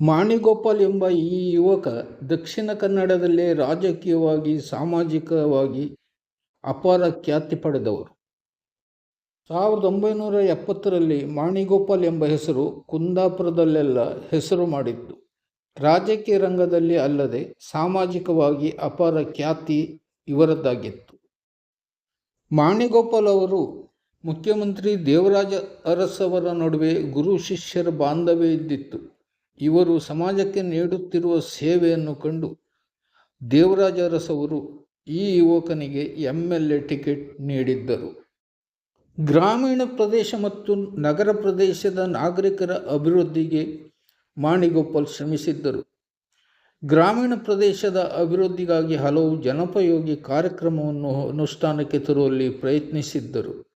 ಮಾಣಿಗೋಪಾಲ್ ಎಂಬ ಈ ಯುವಕ ದಕ್ಷಿಣ ಕನ್ನಡದಲ್ಲೇ ರಾಜಕೀಯವಾಗಿ, ಸಾಮಾಜಿಕವಾಗಿ ಅಪಾರ ಖ್ಯಾತಿ ಪಡೆದವರು. ಸಾವಿರದ ಒಂಬೈನೂರ ಎಪ್ಪತ್ತರಲ್ಲಿ ಮಾಣಿಗೋಪಾಲ್ ಎಂಬ ಹೆಸರು ಕುಂದಾಪುರದಲ್ಲೆಲ್ಲ ಹೆಸರು ಮಾಡಿತ್ತು ರಾಜಕೀಯ ರಂಗದಲ್ಲಿ ಅಲ್ಲದೆ ಸಾಮಾಜಿಕವಾಗಿ ಅಪಾರ ಖ್ಯಾತಿ ಇವರದ್ದಾಗಿತ್ತು. ಮಾಣಿಗೋಪಾಲ್ ಅವರು ಮುಖ್ಯಮಂತ್ರಿ ದೇವರಾಜ ಅರಸವರ ನಡುವೆ ಗುರು ಶಿಷ್ಯರ ಬಾಂಧವ್ಯ ಇದ್ದಿತ್ತು. ಇವರು ಸಮಾಜಕ್ಕೆ ನೀಡುತ್ತಿರುವ ಸೇವೆಯನ್ನು ಕಂಡು ದೇವರಾಜ ಅರಸವರು ಈ ಯುವಕನಿಗೆ ಎಂ ಎಲ್ ಎ ಟಿಕೆಟ್ ನೀಡಿದ್ದರು. ಗ್ರಾಮೀಣ ಪ್ರದೇಶ ಮತ್ತು ನಗರ ಪ್ರದೇಶದ ನಾಗರಿಕರ ಅಭಿವೃದ್ಧಿಗೆ ಮಾಣಿಗೋಪಾಲ್ ಶ್ರಮಿಸಿದ್ದರು. ಗ್ರಾಮೀಣ ಪ್ರದೇಶದ ಅಭಿವೃದ್ಧಿಗಾಗಿ ಹಲವು ಜನಪಯೋಗಿ ಕಾರ್ಯಕ್ರಮವನ್ನು ಅನುಷ್ಠಾನಕ್ಕೆ ತರುವಲ್ಲಿ ಪ್ರಯತ್ನಿಸಿದ್ದರು.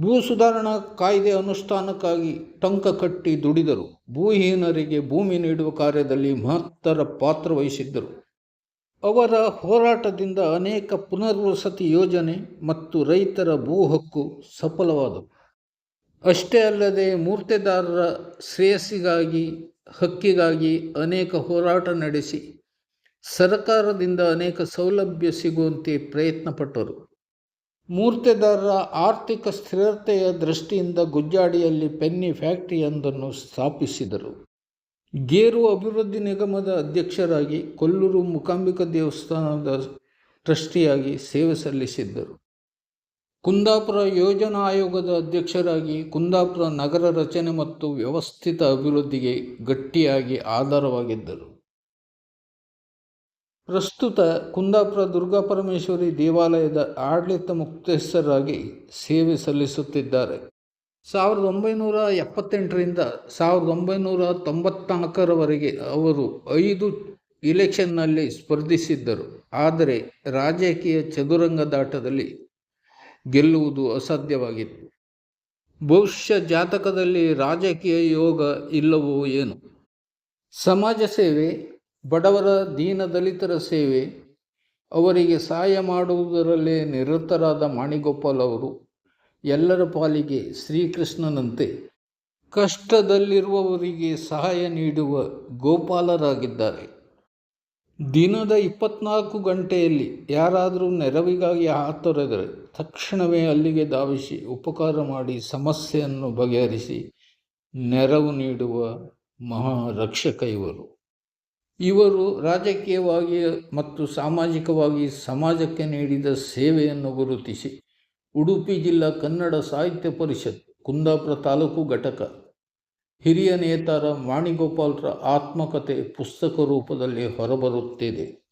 ಭೂ ಸುಧಾರಣಾ ಕಾಯ್ದೆ ಅನುಷ್ಠಾನಕ್ಕಾಗಿ ಟಂಕ ಕಟ್ಟಿ ದುಡಿದರು. ಭೂಹೀನರಿಗೆ ಭೂಮಿ ನೀಡುವ ಕಾರ್ಯದಲ್ಲಿ ಮಹತ್ತರ ಪಾತ್ರ ವಹಿಸಿದ್ದರು. ಅವರ ಹೋರಾಟದಿಂದ ಅನೇಕ ಪುನರ್ವಸತಿ ಯೋಜನೆ ಮತ್ತು ರೈತರ ಭೂ ಹಕ್ಕು ಸಫಲವಾದವು. ಅಷ್ಟೇ ಅಲ್ಲದೆ ಮೂರ್ತೆದಾರರ ಶ್ರೇಯಸ್ಸಿಗಾಗಿ, ಹಕ್ಕಿಗಾಗಿ ಅನೇಕ ಹೋರಾಟ ನಡೆಸಿ, ಸರ್ಕಾರದಿಂದ ಅನೇಕ ಸೌಲಭ್ಯ ಸಿಗುವಂತೆ ಪ್ರಯತ್ನಪಟ್ಟರು. ಮೂರ್ತೆದಾರರ ಆರ್ಥಿಕ ಸ್ಥಿರತೆಯ ದೃಷ್ಟಿಯಿಂದ ಗುಜ್ಜಾಡಿಯಲ್ಲಿ ಪೆನ್ನಿ ಫ್ಯಾಕ್ಟರಿಯೊಂದನ್ನು ಸ್ಥಾಪಿಸಿದರು. ಗೇರು ಅಭಿವೃದ್ಧಿ ನಿಗಮದ ಅಧ್ಯಕ್ಷರಾಗಿ ಕೊಲ್ಲೂರು ಮೂಕಾಂಬಿಕಾ ದೇವಸ್ಥಾನದ ಟ್ರಸ್ಟಿಯಾಗಿ ಸೇವೆ ಸಲ್ಲಿಸಿದ್ದರು. ಕುಂದಾಪುರ ಯೋಜನಾ ಆಯೋಗದ ಅಧ್ಯಕ್ಷರಾಗಿ ಕುಂದಾಪುರ ನಗರ ರಚನೆ ಮತ್ತು ವ್ಯವಸ್ಥಿತ ಅಭಿವೃದ್ಧಿಗೆ ಗಟ್ಟಿಯಾಗಿ ಆಧಾರವಾಗಿದ್ದರು. ಪ್ರಸ್ತುತ ಕುಂದಾಪುರ ದುರ್ಗಾಪರಮೇಶ್ವರಿ ದೇವಾಲಯದ ಆಡಳಿತ ಮುಕ್ತಸ್ಥರಾಗಿ ಸೇವೆ ಸಲ್ಲಿಸುತ್ತಿದ್ದಾರೆ. ಸಾವಿರದ ಒಂಬೈನೂರ ಎಪ್ಪತ್ತೆಂಟರಿಂದ ಸಾವಿರದ ಒಂಬೈನೂರ ತೊಂಬತ್ನಾಲ್ಕರವರೆಗೆ ಅವರು ಐದು ಇಲೆಕ್ಷನ್ನಲ್ಲಿ ಸ್ಪರ್ಧಿಸಿದ್ದರು. ಆದರೆ ರಾಜಕೀಯ ಚದುರಂಗದಾಟದಲ್ಲಿ ಗೆಲ್ಲುವುದು ಅಸಾಧ್ಯವಾಗಿತ್ತು. ಭವಿಷ್ಯ ಜಾತಕದಲ್ಲಿ ರಾಜಕೀಯ ಯೋಗ ಇಲ್ಲವೋ ಏನು. ಸಮಾಜ ಸೇವೆ ಬಡವರ ದೀನ ದಲಿತರ ಸೇವೆ, ಅವರಿಗೆ ಸಹಾಯ ಮಾಡುವುದರಲ್ಲೇ ನಿರತರಾದ ಮಾಣಿಗೋಪಾಲ್ ಅವರು ಎಲ್ಲರ ಪಾಲಿಗೆ ಶ್ರೀಕೃಷ್ಣನಂತೆ ಕಷ್ಟದಲ್ಲಿರುವವರಿಗೆ ಸಹಾಯ ನೀಡುವ ಗೋಪಾಲರಾಗಿದ್ದಾರೆ. ದಿನದ ಇಪ್ಪತ್ನಾಲ್ಕು ಗಂಟೆಯಲ್ಲಿ ಯಾರಾದರೂ ನೆರವಿಗಾಗಿ ಹಾತೊರೆದರೆ ತಕ್ಷಣವೇ ಅಲ್ಲಿಗೆ ಧಾವಿಸಿ ಉಪಕಾರ ಮಾಡಿ ಸಮಸ್ಯೆಯನ್ನು ಬಗೆಹರಿಸಿ ನೆರವು ನೀಡುವ ಮಹಾರಕ್ಷಕ ಇವರು. ಇವರು ರಾಜಕೀಯವಾಗಿ ಮತ್ತು ಸಾಮಾಜಿಕವಾಗಿ ಸಮಾಜಕ್ಕೆ ನೀಡಿದ ಸೇವೆಯನ್ನು ಗುರುತಿಸಿ ಉಡುಪಿ ಜಿಲ್ಲಾ ಕನ್ನಡ ಸಾಹಿತ್ಯ ಪರಿಷತ್, ಕುಂದಾಪುರ ತಾಲೂಕು ಘಟಕ. ಹಿರಿಯ ನೇತಾರ ಮಾಣಿಗೋಪಾಲ್ರ ಆತ್ಮಕಥೆ ಪುಸ್ತಕ ರೂಪದಲ್ಲಿ ಹೊರಬರುತ್ತಿದೆ.